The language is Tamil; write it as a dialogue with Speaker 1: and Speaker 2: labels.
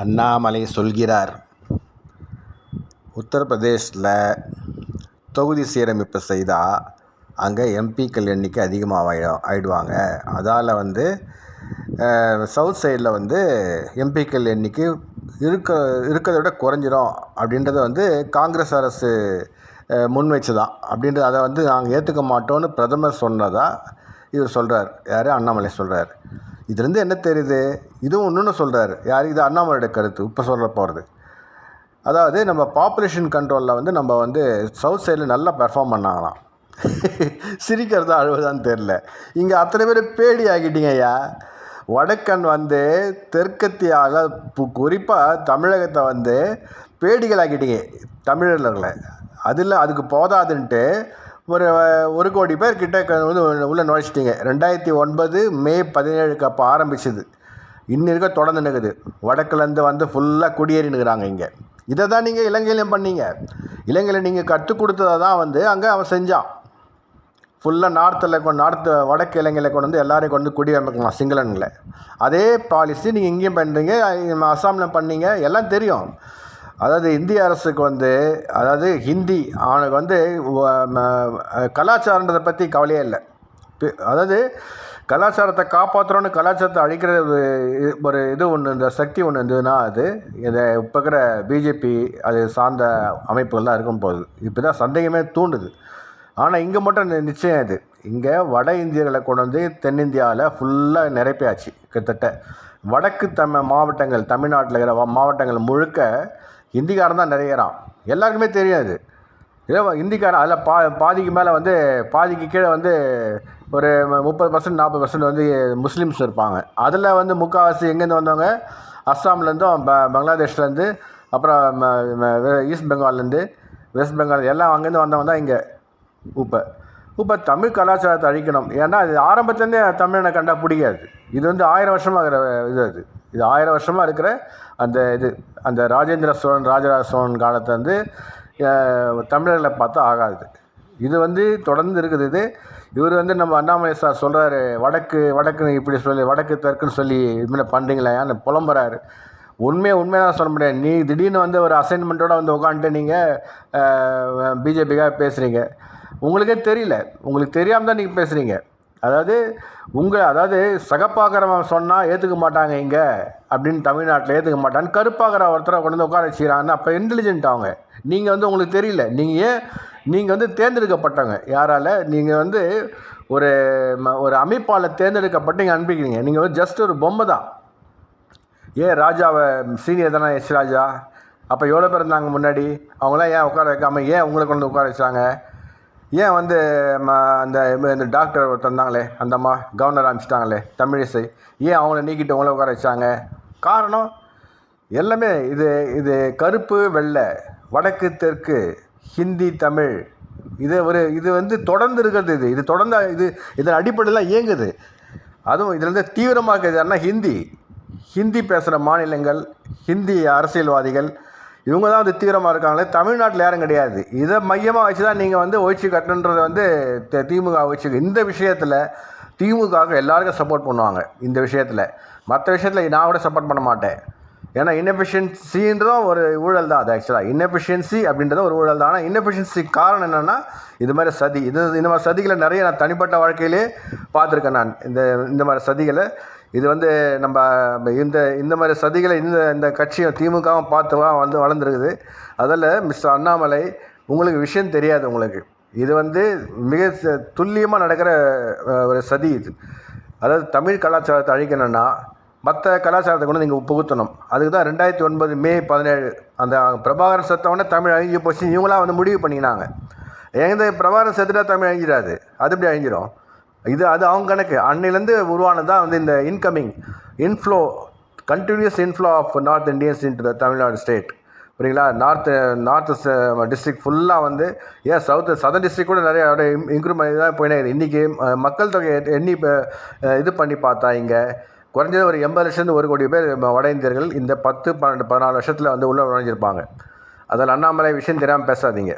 Speaker 1: அண்ணாமலை சொல்கிறார் உத்தரப்பிரதேஷில் தொகுதி சீரமைப்பு செய்தால் அங்கே எம்பிக்கள் எண்ணிக்கை அதிகமாக ஆயிடும் ஆயிடுவாங்க. அதால் வந்து சவுத் சைடில் வந்து எம்பிக்கள் எண்ணிக்கை இருக்க இருக்கிறத விட குறைஞ்சிரும். அப்படின்றத வந்து காங்கிரஸ் அரசு முன் வச்சுதான் அப்படின்றது அதை வந்து நாங்கள் ஏற்றுக்க மாட்டோம்னு பிரதமர் சொன்னதாக இவர் சொல்கிறார் யார்? அண்ணாமலை சொல்கிறார் இதுலேருந்து என்ன தெரியுது? இதுவும் ஒன்றுன்னு சொல்கிறாரு யார்? இது அண்ணாமலையோட கருத்து. இப்போ சொல்கிற போகிறது அதாவது நம்ம பாப்புலேஷன் கண்ட்ரோலில் வந்து நம்ம வந்து சவுத் சைடில் நல்லா பெர்ஃபார்ம் பண்ணாங்களாம். சிரிக்கிறதா அழுவதான்னு தெரில இங்கே அத்தனை பேர் பேடி ஆகிட்டீங்க ஐயா. வடக்கன் வந்து தெற்கத்தியாக குறிப்பாக தமிழகத்தை வந்து பேடிகள் ஆக்கிட்டீங்க தமிழர்களை. அதில் அதுக்கு போதாதுன்ட்டு ஒரு ஒரு கோடி பேர் கிட்ட வந்து உள்ளே நுழைச்சிட்டிங்க. ரெண்டாயிரத்தி ஒன்பது மே பதினேழுக்கு அப்போ ஆரம்பிச்சது. இன்னி இருக்க தொடர்ந்து நிற்குது வடக்குலேருந்து வந்து ஃபுல்லாக குடியேறினுக்கிறாங்க இங்கே. இதை தான் நீங்கள் இலங்கையிலையும் பண்ணீங்க. இலங்கையில் நீங்கள் கற்றுக் கொடுத்ததை தான் வந்து அங்கே அவன் செஞ்சான். ஃபுல்லாக நார்த்தில் கொண்டு நார்த்து வடக்கு இலங்கையில் கொண்டு வந்து எல்லாரையும் கொண்டு குடியமைக்கலாம் சிங்களனில் அதே பாலிசி நீங்கள் இங்கேயும் பண்ணுறீங்க அசாமில் பண்ணீங்க எல்லாம் தெரியும். அதாவது இந்திய அரசுக்கு வந்து அதாவது ஹிந்தி அவனுக்கு வந்து கலாச்சாரன்றதை பற்றி கவலையே இல்லை. அதாவது கலாச்சாரத்தை காப்பாற்றுறோன்னு கலாச்சாரத்தை அழிக்கிற ஒரு இது ஒன்று இந்த சக்தி ஒன்று இருந்ததுன்னா அது இதை இப்போ இருக்கிற பிஜேபி அது சார்ந்த அமைப்புகள்லாம் இருக்கும் போகுது இப்போ தான் சந்தேகமே தூண்டுது. ஆனால் இங்கே மட்டும் நிச்சயம் இது. இங்கே வட இந்தியர்களை கொண்டு வந்து தென்னிந்தியாவில் ஃபுல்லாக நிரப்பியாச்சு கிட்டத்தட்ட. வடக்கு தமிழ் மாவட்டங்கள் தமிழ்நாட்டில் இருக்கிற மாவட்டங்கள் முழுக்க ஹிந்திக்காரன் தான் நிறையறான். எல்லாருக்குமே தெரியாது. ஏதோ ஹிந்திக்காரன் அதில் பா பாதிக்கு மேலே வந்து பாதிக்கு கீழே வந்து ஒரு முப்பது பர்சன்ட் நாற்பது பர்சன்ட் வந்து முஸ்லீம்ஸ் இருப்பாங்க. அதில் வந்து முக்கால்வாசி எங்கேருந்து வந்தவங்க? அஸ்ஸாம்லேருந்தும் ப பங்களாதேஷ்லேருந்து அப்புறம் ஈஸ்ட் பெங்கால்லேருந்து வெஸ்ட் பெங்கால் எல்லாம் அங்கேருந்து வந்தவங்க தான் இங்கே. இப்போ இப்போ தமிழ் கலாச்சாரத்தை அழிக்கணும். ஏன்னா இது ஆரம்பத்துலேருந்தே தமிழனை கண்டால் பிடிக்காது. இது வந்து ஆயிரம் வருஷமாக இருக்கிற இது அது. இது ஆயிரம் வருஷமாக இருக்கிற அந்த இது. அந்த ராஜேந்திர சோழன் ராஜராஜ சோழன் காலத்தை வந்து தமிழர்களை பார்த்தா ஆகாது. இது வந்து தொடர்ந்து இருக்குது இது. இவர் வந்து நம்ம அண்ணாமலை சார் சொல்கிறாரு வடக்கு வடக்குன்னு இப்படி சொல்லி வடக்கு தெற்குன்னு சொல்லி இதுமாதிரி பண்ணுறீங்களேன்னு புலம்புறாரு. உண்மையை உண்மையாக சொல்ல முடியாது. நீ திடீர்னு வந்து ஒரு அசைன்மெண்ட்டோடு வந்து உட்காந்துட்டு நீங்கள் பிஜேபிக்காக பேசுகிறீங்க உங்களுக்கே தெரியல. உங்களுக்கு தெரியாமல் தான் நீங்கள் பேசுகிறீங்க அதாவது உங்கள் அதாவது சகப்பாக்கிறவன் சொன்னால் ஏற்றுக்க மாட்டாங்க இங்கே அப்படின்னு தமிழ்நாட்டில் ஏற்றுக்க மாட்டான்னு கருப்பாகிற ஒருத்தரை கொண்டு வந்து உட்கார வச்சுக்கிறாங்கன்னு அப்போ இன்டெலிஜென்ட் அவங்க. நீங்கள் வந்து உங்களுக்கு தெரியல. நீங்கள் ஏன் நீங்கள் வந்து தேர்ந்தெடுக்கப்பட்டவங்க. யாரால்? நீங்கள் வந்து ஒரு ஒரு அமைப்பால் தேர்ந்தெடுக்கப்பட்டு நீங்கள் அனுப்பிக்கிறீங்க. நீங்கள் வந்து ஜஸ்ட் ஒரு பொம்மை தான். ஏன் ராஜாவை சீனியர் தானே எஸ் ராஜா? அப்போ எவ்வளோ பேர் இருந்தாங்க முன்னாடி? அவங்களாம் ஏன் உட்கார வைக்காமல் ஏன் உங்களை கொண்டு உட்கார வச்சாங்க? ஏன் வந்து அந்த இந்த டாக்டர் தந்தாங்களே அந்த அம்மா கவர்னர் அனுப்பிச்சிட்டாங்களே தமிழிசை ஏன் அவங்கள நீக்கிட்டு அவங்கள உட்கார வச்சாங்க? காரணம் எல்லாமே இது இது கருப்பு வெள்ளை வடக்கு தெற்கு ஹிந்தி தமிழ். இது ஒரு இது வந்து தொடர்ந்து இருக்கிறது இது. இது தொடர்ந்து இது இதன் அடிப்படையில் இயங்குது. அதுவும் இதில் இருந்து தீவிரமாக இருக்கிறது ஹிந்தி. ஹிந்தி பேசுகிற மாநிலங்கள் ஹிந்தி அரசியல்வாதிகள் இவங்க தான் வந்து தீவிரமாக இருக்காங்களே தமிழ்நாட்டில் யாரும் கிடையாது. இதை மையமாக வச்சு தான் நீங்கள் வந்து ஒழிச்சு கட்டணுன்றதை வந்து திமுக ஒழிச்சு இந்த விஷயத்தில் திமுகவுக்கு எல்லாருக்கும் சப்போர்ட் பண்ணுவாங்க இந்த விஷயத்தில். மற்ற விஷயத்தில் நான் கூட சப்போர்ட் பண்ண மாட்டேன். ஏன்னா இன்னெஃபிஷியன்சின்றதும் ஒரு ஊழல் தான் அது ஆக்சுவலாக இன்னெஃபிஷியன்சி அப்படின்றதும் ஒரு ஊழல் தான். ஆனால் இன்னெஃபிஷியன்சி காரணம் என்னென்னா இது மாதிரி சதி. இது இந்த மாதிரி சதிகளை நிறைய நான் தனிப்பட்ட வாழ்க்கையிலே பார்த்துருக்கேன் நான். இந்த இந்த மாதிரி சதிகளை இது வந்து நம்ம இந்த இந்த மாதிரி சதிகளை இந்த இந்த கட்சியும் திமுகவும் பார்த்து வந்து வளர்ந்துருக்குது. அதில் மிஸ்டர் அண்ணாமலை உங்களுக்கு விஷயம் தெரியாது உங்களுக்கு. இது வந்து மிக துல்லியமாக நடக்கிற ஒரு சதி இது. அதாவது தமிழ் கலாச்சாரத்தை அழிக்கணும்னா மற்ற கலாச்சாரத்தை கொண்டு நீங்கள் புகுத்தணும். அதுக்கு தான் ரெண்டாயிரத்தி ஒன்பது மே பதினேழு அந்த பிரபாகரன் சத்தவொடனே தமிழ் அழிஞ்சு போச்சு இவங்களாம் வந்து முடிவு பண்ணிக்கினாங்க. எந்த பிரபாகரன் செத்துட்டா தமிழ் அழிஞ்சிடாது. அது எப்படி அழிஞ்சிடும் இது அது அவங்க கணக்கு. அன்னிலேருந்து உருவானது தான் வந்து இந்த incoming inflow continuous inflow of north Indians into the Tamil Nadu state புரியுங்களா நார்த்து நார்த்து டிஸ்ட்ரிக்ட் ஃபுல்லாக வந்து ஏன் சவுத்து சதர் டிஸ்ட்ரிக் கூட நிறைய இம்ப்ரூவ்மெண்ட் தான் போயினே இன்றைக்கி மக்கள் தொகை எண்ணி இது பண்ணி பார்த்தா இங்கே குறைஞ்சது ஒரு எண்பது லட்சத்து ஒரு கோடி பேர் வட இந்தியர்கள் இந்த பத்து பன்னெண்டு பதினாலு வருஷத்தில் வந்து உள்ளே நுழைஞ்சிருப்பாங்க. அதில் அண்ணாமலை விஷயம் தெரியாமல் பேசாதீங்க.